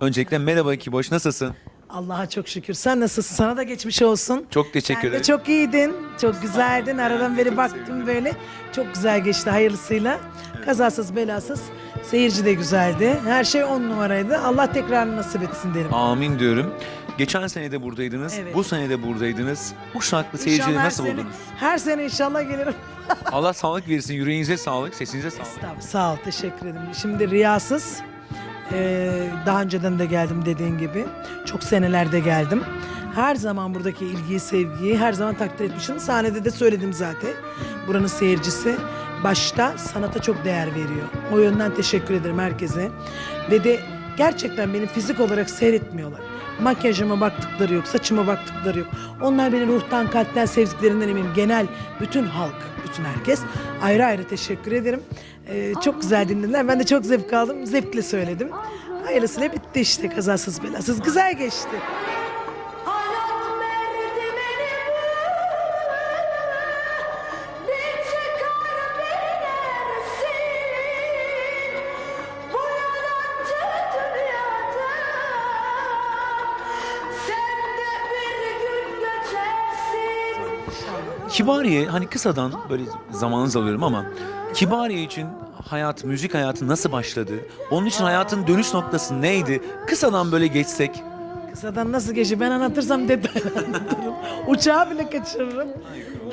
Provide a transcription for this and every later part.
Öncelikle merhaba Kiboş nasılsın? Allah'a çok şükür. Sen nasılsın? Sana da geçmiş olsun. Çok teşekkür Sen de ederim. çok iyiydin. Çok güzeldin. Aradan beri baktım böyle. Çok güzel geçti hayırlısıyla. Kazasız belasız. Seyirci de güzeldi. Her şey on numaraydı. Allah tekrar nasip etsin derim. Amin diyorum. Geçen sene de buradaydınız. Evet. Bu sene de buradaydınız. Uşaklı seyircileri İnşallah nasıl sene- buldunuz? Her sene inşallah gelirim. Allah sağlık versin. Yüreğinize sağlık, sesinize sağlık. Estağfurullah. Sağ ol. Teşekkür ederim. Şimdi riyasız. Eee, daha önceden de geldim dediğin gibi. Çok senelerde geldim. Her zaman buradaki ilgiyi, sevgiyi her zaman takdir etmişim. Sahnede de söyledim zaten. Buranın seyircisi başta sanata çok değer veriyor. O yönden teşekkür ederim herkese. Ve de gerçekten beni fizik olarak seyretmiyorlar. Makyajıma baktıkları yok, saçıma baktıkları yok. Onlar beni ruhtan, kalpten sevdiklerinden eminim. Genel bütün halk, bütün herkes ayrı ayrı teşekkür ederim. Ee, çok güzel dinlediler. Ben de çok zevk aldım. Zevkle söyledim. Hayırlısıyla bitti işte kazasız belasız. Güzel geçti. Kibariye hani kısadan böyle zamanınızı alıyorum ama Kibariye için hayat, müzik hayatı nasıl başladı? Onun için hayatın dönüş noktası neydi? Kısadan böyle geçsek. Kısadan nasıl geçti ben anlatırsam detaylı anlatırım. Uçağı bile kaçırırım.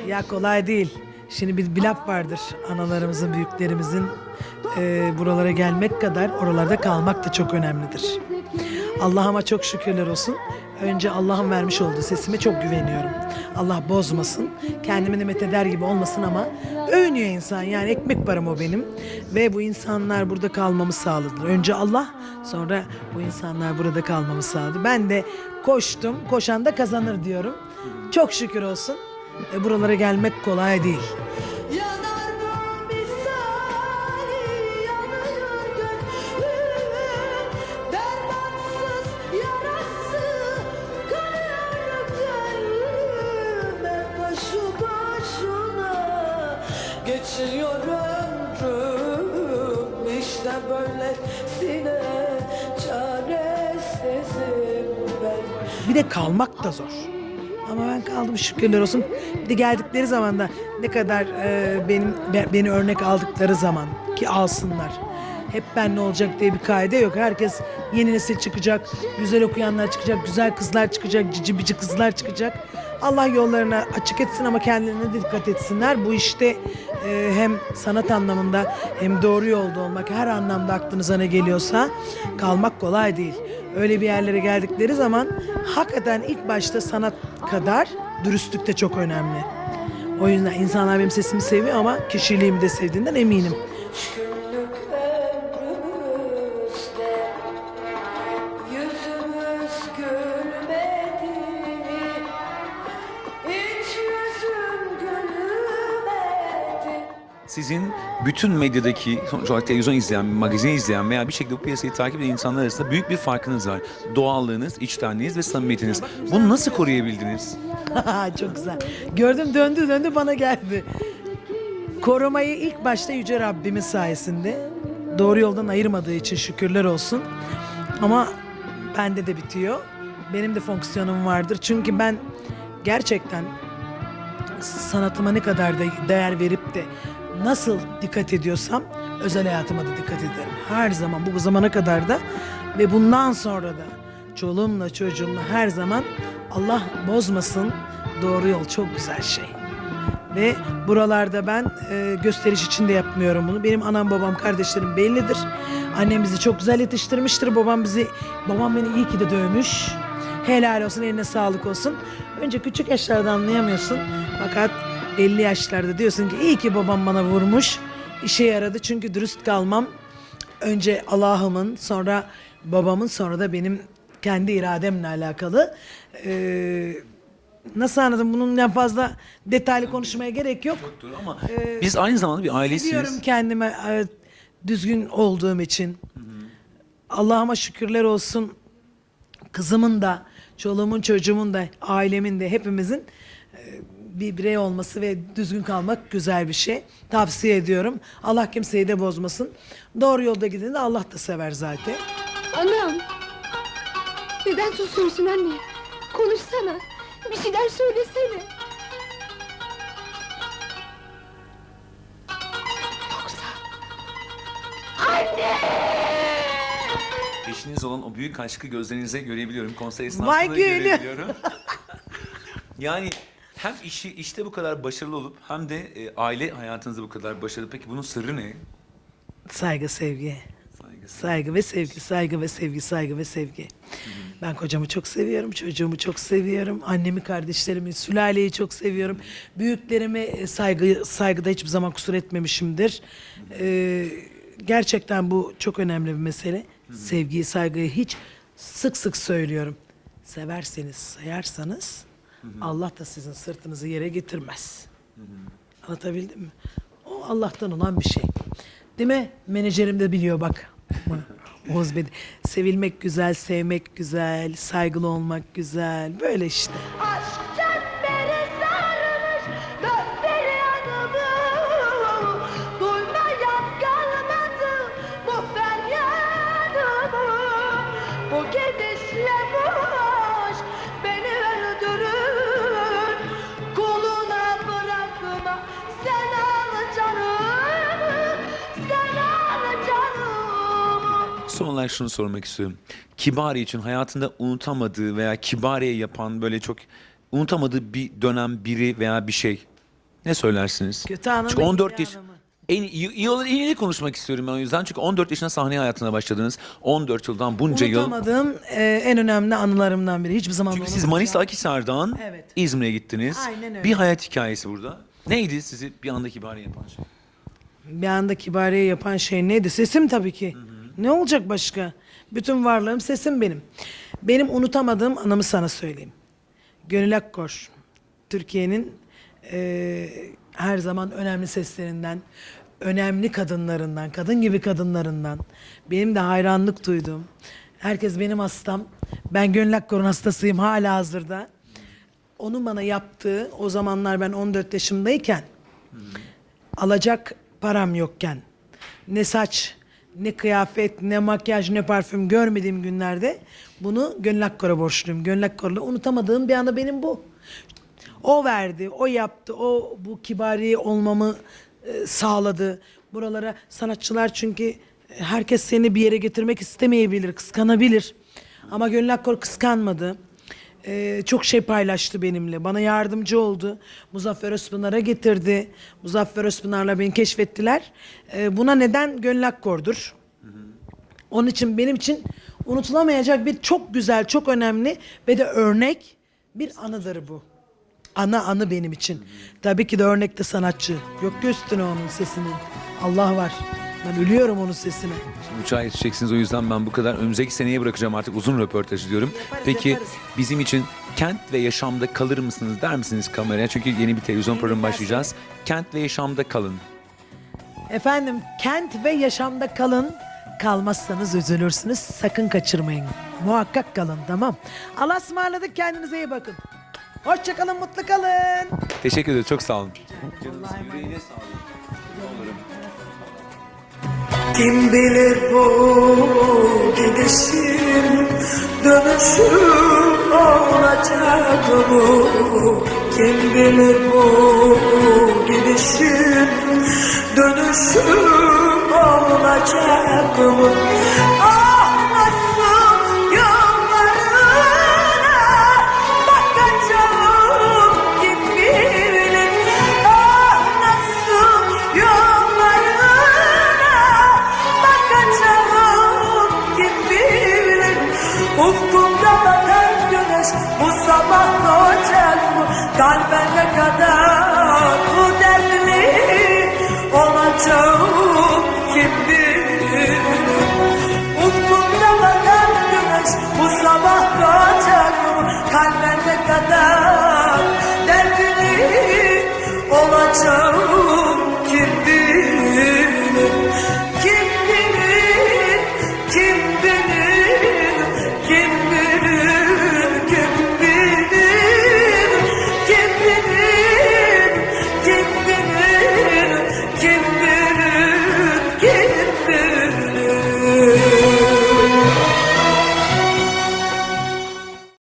Ya kolay değil. Şimdi bir, bir laf vardır. Analarımızın, büyüklerimizin e, buralara gelmek kadar oralarda kalmak da çok önemlidir. Allah'ıma çok şükürler olsun. Önce Allah'ın vermiş olduğu sesime çok güveniyorum. Allah bozmasın. Kendimi de metheder gibi olmasın ama övünüyor insan. Yani ekmek param o benim. Ve bu insanlar burada kalmamı sağladılar. Önce Allah sonra bu insanlar burada kalmamı sağladı. Ben de koştum. Koşan da kazanır diyorum. Çok şükür olsun. E, buralara gelmek kolay değil. Bir de kalmak da zor. Ama ben kaldım şükürler olsun. Bir de geldikleri zaman da ne kadar e, benim be- beni örnek aldıkları zaman ki alsınlar. Hep ben ne olacak diye bir kaide yok. Herkes yeni nesil çıkacak, güzel okuyanlar çıkacak, güzel kızlar çıkacak, cici bici kızlar çıkacak. Allah yollarına açık etsin ama kendilerine dikkat etsinler. Bu işte e, hem sanat anlamında hem doğru yolda olmak her anlamda aklınıza ne geliyorsa kalmak kolay değil. Öyle bir yerlere geldikleri zaman hakikaten ilk başta sanat kadar dürüstlük de çok önemli. O yüzden insanlar benim sesimi seviyor ama kişiliğimi de sevdiğinden eminim. Sizin bütün medyadaki sonuç olarak televizyon izleyen, magazin izleyen veya bir şekilde bu piyasayı takip eden insanlar arasında büyük bir farkınız var. Doğallığınız, içtenliğiniz ve samimiyetiniz. Bunu nasıl koruyabildiniz? Çok güzel. Gördüm döndü döndü bana geldi. Korumayı ilk başta Yüce Rabbimin sayesinde doğru yoldan ayırmadığı için şükürler olsun. Ama bende de bitiyor. Benim de fonksiyonum vardır. Çünkü ben gerçekten sanatıma ne kadar da değer verip de nasıl dikkat ediyorsam özel hayatıma da dikkat ederim. Her zaman bu zamana kadar da ve bundan sonra da çoluğumla çocuğumla her zaman Allah bozmasın doğru yol çok güzel şey. Ve buralarda ben e, gösteriş için de yapmıyorum bunu. Benim anam babam kardeşlerim bellidir. Annem bizi çok güzel yetiştirmiştir. Babam bizi babam beni iyi ki de dövmüş. Helal olsun eline sağlık olsun. Önce küçük yaşlarda anlayamıyorsun. Fakat 50 yaşlarda diyorsun ki iyi ki babam bana vurmuş. İşe yaradı çünkü dürüst kalmam. Önce Allah'ımın sonra babamın sonra da benim kendi irademle alakalı. Ee, nasıl anladım? Bunun fazla detaylı konuşmaya gerek yok. Ama biz aynı zamanda bir ailesiyiz. Seviyorum kendime e, düzgün olduğum için. Allah'ıma şükürler olsun. Kızımın da, çoluğumun, çocuğumun da, ailemin de hepimizin bir birey olması ve düzgün kalmak güzel bir şey. Tavsiye ediyorum. Allah kimseyi de bozmasın. Doğru yolda gideni de Allah da sever zaten. Anam, Neden susuyorsun anne? Konuşsana. Bir şeyler söylesene. Yoksa... Anne! Eşiniz olan o büyük aşkı gözlerinize görebiliyorum. Konser esnasında Vay da gülüm. görebiliyorum. yani hem işi işte bu kadar başarılı olup hem de e, aile hayatınızda bu kadar başarılı. Peki bunun sırrı ne? Saygı, sevgi. Saygı ve sevgi, saygı ve sevgi, saygı ve sevgi. Ben kocamı çok seviyorum, çocuğumu çok seviyorum, annemi, kardeşlerimi, sülaleyi çok seviyorum. Büyüklerime e, saygı, saygıda hiçbir zaman kusur etmemişimdir. Ee, gerçekten bu çok önemli bir mesele. Sevgiyi, saygıyı hiç sık sık söylüyorum. Severseniz, sayarsanız Allah da sizin sırtınızı yere getirmez. Anlatabildim mi? O Allah'tan olan bir şey. Değil mi? Menajerim de biliyor bak. Oğuz Bey. Sevilmek güzel, sevmek güzel, saygılı olmak güzel. Böyle işte. Aşk olarak şunu sormak istiyorum. Kibariye için hayatında unutamadığı veya Kibariye yapan böyle çok unutamadığı bir dönem biri veya bir şey. Ne söylersiniz? Kötü anı Çünkü mı, 14 iyi yaş... anı mı? En iyi, iyi, olan- iyi konuşmak istiyorum ben o yüzden. Çünkü 14 yaşında sahne hayatına başladınız. 14 yıldan bunca yıl. Unutamadığım e, en önemli anılarımdan biri. Hiçbir zaman Çünkü siz. Manisa Akhisar'dan Evet. İzmir'e gittiniz. Aynen öyle. Bir hayat hikayesi burada. Neydi sizi bir anda Kibariye yapan şey? Bir anda kibariye yapan şey neydi? Sesim tabii ki. Ne olacak başka? Bütün varlığım sesim benim. Benim unutamadığım anımı sana söyleyeyim. Gönül Akkor, Türkiye'nin eee, her zaman önemli seslerinden, önemli kadınlarından, kadın gibi kadınlarından, benim de hayranlık duyduğum, herkes benim hastam, ben Gönül Akkor'un hastasıyım hala hazırda. Onun bana yaptığı, o zamanlar ben 14 yaşımdayken, alacak param yokken ne saç, ne kıyafet, ne makyaj, ne parfüm görmediğim günlerde bunu Gönül Akkor'a borçluyum. Gönül Akkor'la unutamadığım bir anda benim bu. O verdi, o yaptı, o bu kibari olmamı e, sağladı. Buralara sanatçılar çünkü e, herkes seni bir yere getirmek istemeyebilir, kıskanabilir. Ama Gönül Akkor kıskanmadı. Ee, çok şey paylaştı benimle. Bana yardımcı oldu. Muzaffer Özpınar'a getirdi. Muzaffer Özpınar'la beni keşfettiler. Ee, buna neden Gönül Akkor'dur. Onun için benim için unutulamayacak bir çok güzel, çok önemli ve de örnek bir anıdır bu. Ana anı benim için. Tabii ki de örnekte sanatçı. Yok üstüne onun sesinin. Allah var. Ben ölüyorum onun sesine. Şimdi uçağa yetişeceksiniz o yüzden ben bu kadar önümüzdeki seneye bırakacağım artık uzun röportaj diyorum. Yaparız, Peki yaparız. bizim için kent ve yaşamda kalır mısınız der misiniz kameraya? Çünkü yeni bir televizyon programı başlayacağız. Kent ve yaşamda kalın. Efendim kent ve yaşamda kalın. Kalmazsanız üzülürsünüz. Sakın kaçırmayın. Muhakkak kalın tamam. Allah'a ısmarladık kendinize iyi bakın. Hoşçakalın mutlu kalın. Teşekkür ederim çok sağ olun. Emanet. Yüreğine sağlık. Kim bilir bu gidişin dönüşü olacak mı? Kim bilir bu gidişin dönüşü olacak mı? kimdi? Umrumda bakan güneş bu sabah doğacak mı? Kalbine kadar derdini olacağım kimdi? Kim bilir, kim bilir?